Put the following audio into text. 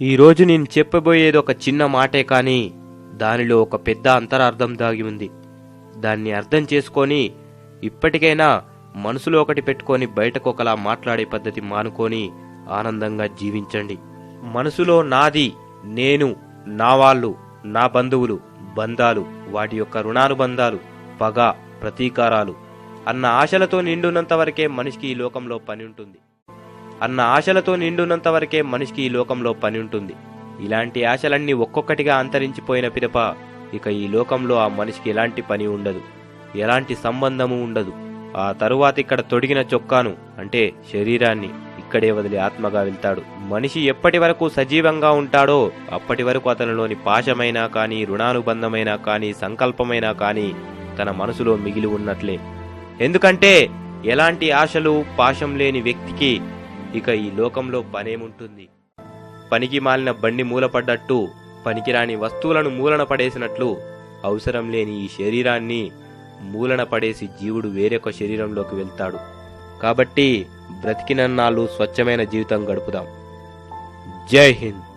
ఈరోజు నేను చెప్పబోయేది ఒక చిన్న మాటే కానీ దానిలో ఒక పెద్ద అంతరార్థం దాగి ఉంది. దాన్ని అర్థం చేసుకొని ఇప్పటికైనా మనసులో ఒకటి పెట్టుకొని బయటకు ఒకలా మాట్లాడే పద్ధతి మానుకొని ఆనందంగా జీవించండి. మనసులో నాది నేను నా వాళ్ళు నా బంధువులు బంధాలు వాటి యొక్క రుణానుబంధాలు పగ ప్రతీకారాలు అన్న ఆశలతో నిండున్నంత వరకే మనిషికి ఈ లోకంలో పని ఉంటుంది. అన్న ఆశలతో నిండున్నంత వరకే మనిషికి ఈ లోకంలో పని ఉంటుంది. ఇలాంటి ఆశలన్నీ ఒక్కొక్కటిగా అంతరించిపోయిన పిదప ఇక ఈ లోకంలో ఆ మనిషికి ఎలాంటి పని ఉండదు. ఎలాంటి సంబంధము ఉండదు. ఆ తరువాత ఇక్కడ తొడిగిన చొక్కాను అంటే శరీరాన్ని ఇక్కడే వదిలి ఆత్మగా వెళ్తాడు. మనిషి ఎప్పటి వరకు సజీవంగా ఉంటాడో అప్పటి వరకు అతనిలోని పాశమైనా కానీ రుణానుబంధమైనా కానీ సంకల్పమైనా కానీ తన మనసులో మిగిలి ఉన్నట్లే. ఎందుకంటే ఎలాంటి ఆశలు పాశం లేని వ్యక్తికి ఇక ఈ లోకంలో పనేముంటుంది? పనికి మాలిన బండి మూలపడ్డట్టు పనికిరాని వస్తువులను మూలన పడేసినట్లు అవసరం లేని ఈ శరీరాన్ని మూలన పడేసి జీవుడు వేరొక శరీరంలోకి వెళ్తాడు. కాబట్టి బ్రతికినన్నాళ్ళు స్వచ్ఛమైన జీవితం గడుపుదాం. జై హింద్.